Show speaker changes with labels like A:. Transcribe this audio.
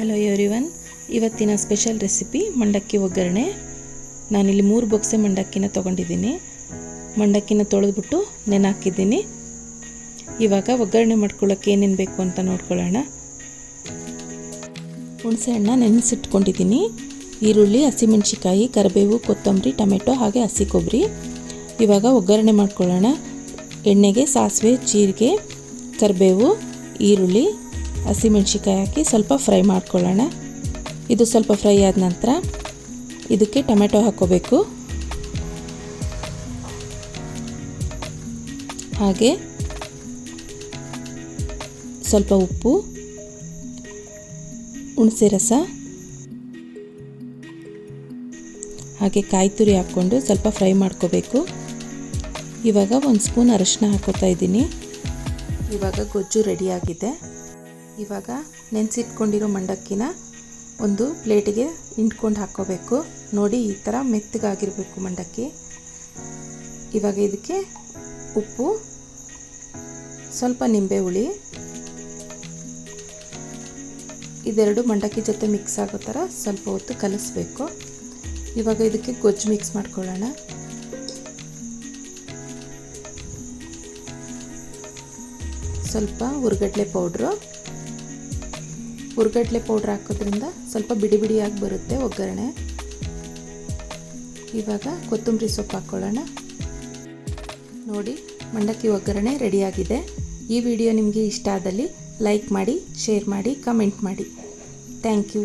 A: Hello everyone ಇವತ್ತಿನ special recipe ಮಂಡಕ್ಕಿ ಒಗ್ಗರಣೆ. ನಾನಿಲ್ಲಿ ಮೂರು ಬೊಕ್ಸೆ ಮಂಡಕ್ಕಿನ ತೊಗೊಂಡಿದ್ದೀನಿ. ಮಂಡಕ್ಕಿನ ತೊಳೆದ್ಬಿಟ್ಟು ನೆನಾಕಿದ್ದೀನಿ ಇವಾಗ ಒಗ್ಗರಣೆ ಮಾಡ್ಕೊಳ್ಳೋಕೆ ಏನೇನು ಬೇಕು ಅಂತ ನೋಡ್ಕೊಳ್ಳೋಣ. ಹುಣಸೆ ಹಣ್ಣ ನೆನೆಸಿಟ್ಕೊಂಡಿದ್ದೀನಿ. ಈರುಳ್ಳಿ ಹಸಿಮೆಣ್ಸಿಕಾಯಿ ಕರಿಬೇವು, ಕೊತ್ತಂಬರಿ, ಟೊಮೆಟೊ ಹಾಗೆ ಹಸಿ ಕೊಬ್ಬರಿ. ಇವಾಗ ಒಗ್ಗರಣೆ ಮಾಡ್ಕೊಳ್ಳೋಣ. ಎಣ್ಣೆಗೆ, ಸಾಸಿವೆ, ಜೀರಿಗೆ, ಕರಿಬೇವು, ಈರುಳ್ಳಿ ಹಸಿಮೆಣ್ಸಿಕಾಯಿ ಹಾಕಿ ಸ್ವಲ್ಪ ಫ್ರೈ ಮಾಡ್ಕೊಳ್ಳೋಣ. ಇದು ಸ್ವಲ್ಪ ಫ್ರೈ ಆದ ನಂತರ ಇದಕ್ಕೆ ಟೊಮೆಟೊ ಹಾಕ್ಕೋಬೇಕು. ಹಾಗೆ ಸ್ವಲ್ಪ ಉಪ್ಪು, ಹುಣಸೆ ರಸ, ಹಾಗೆ ಕಾಯಿ ತುರಿ ಹಾಕ್ಕೊಂಡು ಸ್ವಲ್ಪ ಫ್ರೈ ಮಾಡ್ಕೋಬೇಕು. ಇವಾಗ ಒಂದು ಸ್ಪೂನ್ ಅರಶಿನ ಹಾಕೋತಾ ಇದ್ದೀನಿ. ಇವಾಗ ಗೊಜ್ಜು ರೆಡಿಯಾಗಿದೆ ಇವಾಗ ನೆನೆಸಿಟ್ಕೊಂಡಿರೋ ಮಂಡಕ್ಕಿನ ಒಂದು ಪ್ಲೇಟಿಗೆ ಇಂಟ್ಕೊಂಡು ಹಾಕ್ಕೋಬೇಕು. ನೋಡಿ, ಈ ಥರ ಮೆತ್ತಗಾಗಿರಬೇಕು ಮಂಡಕ್ಕಿ. ಇವಾಗ ಇದಕ್ಕೆ ಉಪ್ಪು, ಸ್ವಲ್ಪ ನಿಂಬೆ ಹುಳಿ. ಇದೆರಡು ಮಂಡಕ್ಕಿ ಜೊತೆ ಮಿಕ್ಸ್ ಆಗೋ ಥರ ಸ್ವಲ್ಪ ಹೊತ್ತು ಕಲಿಸ್ಬೇಕು. ಇವಾಗ ಇದಕ್ಕೆ ಗೊಜ್ಜು ಮಿಕ್ಸ್ ಮಾಡ್ಕೊಳ್ಳೋಣ. ಸ್ವಲ್ಪ ಹುರ್ಗಡ್ಲೆ ಪೌಡ್ರು. ಹುರ್ಗಡ್ಲೆ ಪೌಡ್ರ್ ಹಾಕೋದ್ರಿಂದ ಸ್ವಲ್ಪ ಬಿಡಿ ಬಿಡಿಯಾಗಿ ಬರುತ್ತೆ ಒಗ್ಗರಣೆ. ಇವಾಗ ಕೊತ್ತಂಬರಿ ಸೊಪ್ಪು ಹಾಕ್ಕೊಳ್ಳೋಣ ನೋಡಿ, ಮಂಡಕ್ಕಿ ಒಗ್ಗರಣೆ ರೆಡಿಯಾಗಿದೆ. ಈ ವಿಡಿಯೋ ನಿಮಗೆ ಇಷ್ಟ ಆದಲ್ಲಿ ಲೈಕ್ ಮಾಡಿ, ಶೇರ್ ಮಾಡಿ, ಕಮೆಂಟ್ ಮಾಡಿ. Thank you.